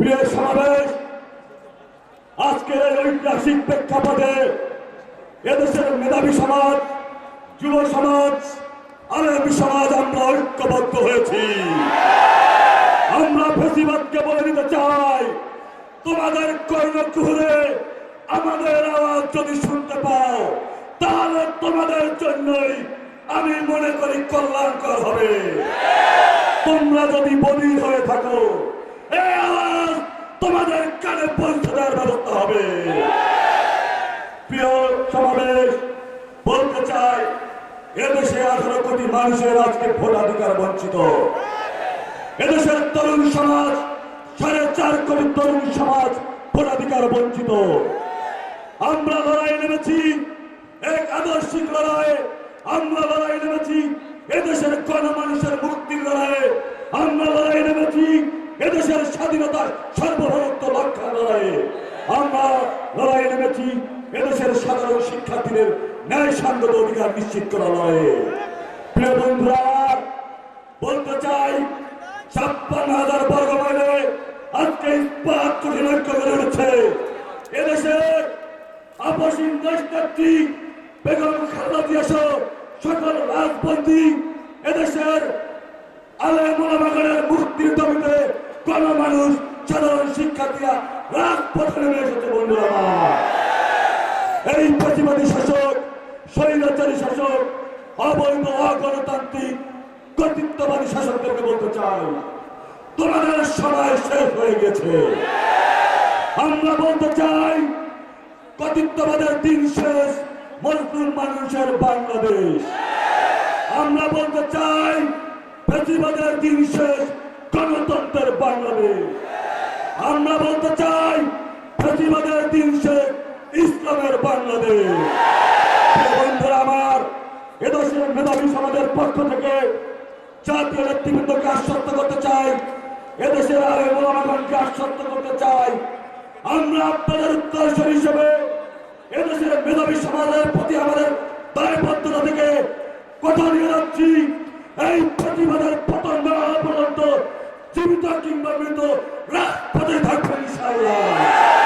প্রিয় সমাবেশ, আজকের এই ঐতিহাসিক প্রেক্ষাপটে এদেশের মেধাবী সমাজ, যুব সমাজ আলেমী সমাজ আমরা ঐক্যবদ্ধ হয়েছি। আমরা ফেসিবাদকে বলে দিতে চাই, তোমাদের কর্ণকুহরে আমাদের আওয়াজ যদি শুনতে পাও, তাহলে তোমাদের জন্যই আমি মনে করি কল্যাণকর হবে। তোমরা যদি বলির হয়ে থাকো তোমাদের কানে পৌঁছে দেওয়ার ব্যবস্থা হবে। প্রিয় সমাবেশ, বলতে চাই, এদেশে আঠারো কোটি মানুষের আজকে ভোটাধিকার বঞ্চিত। এদেশের তরুণ সমাজ, সাড়ে চার কোটি তরুণ সমাজ ভোটাধিকার বঞ্চিত। আমরা লড়াই নেমেছি, এক আদর্শিক লড়াই আমরা লড়াই নেমেছি, এদেশের গণমানুষের মুক্তির লড়াইয়ে আমরা লড়াই নেমেছি এদেশের স্বাধীনতার সর্বভৌমত্ব রক্ষা লড়াইয়ে আমরা লড়াই নেমেছি এদেশের সাধারণ শিক্ষার্থীদের ন্যায় সাংগত অধিকার নিশ্চিত করা লড়াইয়ে। প্রিয় বন্ধুরা, বলতে চাই, ছাপ্পান্ন হাজার বর্গ মাইলে আজকে ইস্পাত কঠিন ঐক্য গড়ে উঠেছে। এদেশের আপসীন দেশনেত্রী বেগম খালেদা জিয়া সকল রাজবন্দী এদেশের আলেম ওলামাগণের মুক্তির দাবিতে গণমানুষ, সাধারণ শিক্ষার্থীরা রাজপথে নেমে এসেছে, বন্ধুরা এই প্রতিবাদী শাসক, স্বৈরাচারী শাসক, অবৈধ, অগণতান্ত্রিক, কর্তৃত্ববাদী শাসকদেরকে বলতে চাই, তোমাদের সময় শেষ হয়ে গেছে। আমরা বলতে চাই, কর্তৃত্ববাদের দিন শেষ মজদুর মানুষের বাংলাদেশ। আমরা বলতে চাই, প্রতিবাদের দিন শেষ গণতন্ত্রের বাংলাদেশ আমরা বলতে চাই, প্রতিবাদের দিন শেষ ইসলামের বাংলাদেশ বন্ধুরা আমার, এদেশের মেধাবী সমাজের পক্ষ থেকে জাতীয় নেতৃবৃন্দকে আশ্বস্ত করতে চাই, এদেশের আরে মোলামাগণকে আশ্বস্ত করতে চাই। আমরা আপনাদের উত্তরসূরি হিসেবে এদেশের মেধাবী সমাজের প্রতি আমাদের দায়বদ্ধতা থেকে নিয়ে যাচ্ছি। এই প্রতিবাদের জীবিত কিংবা মৃত রাজপথে থাকবেন ইনশাআল্লাহ।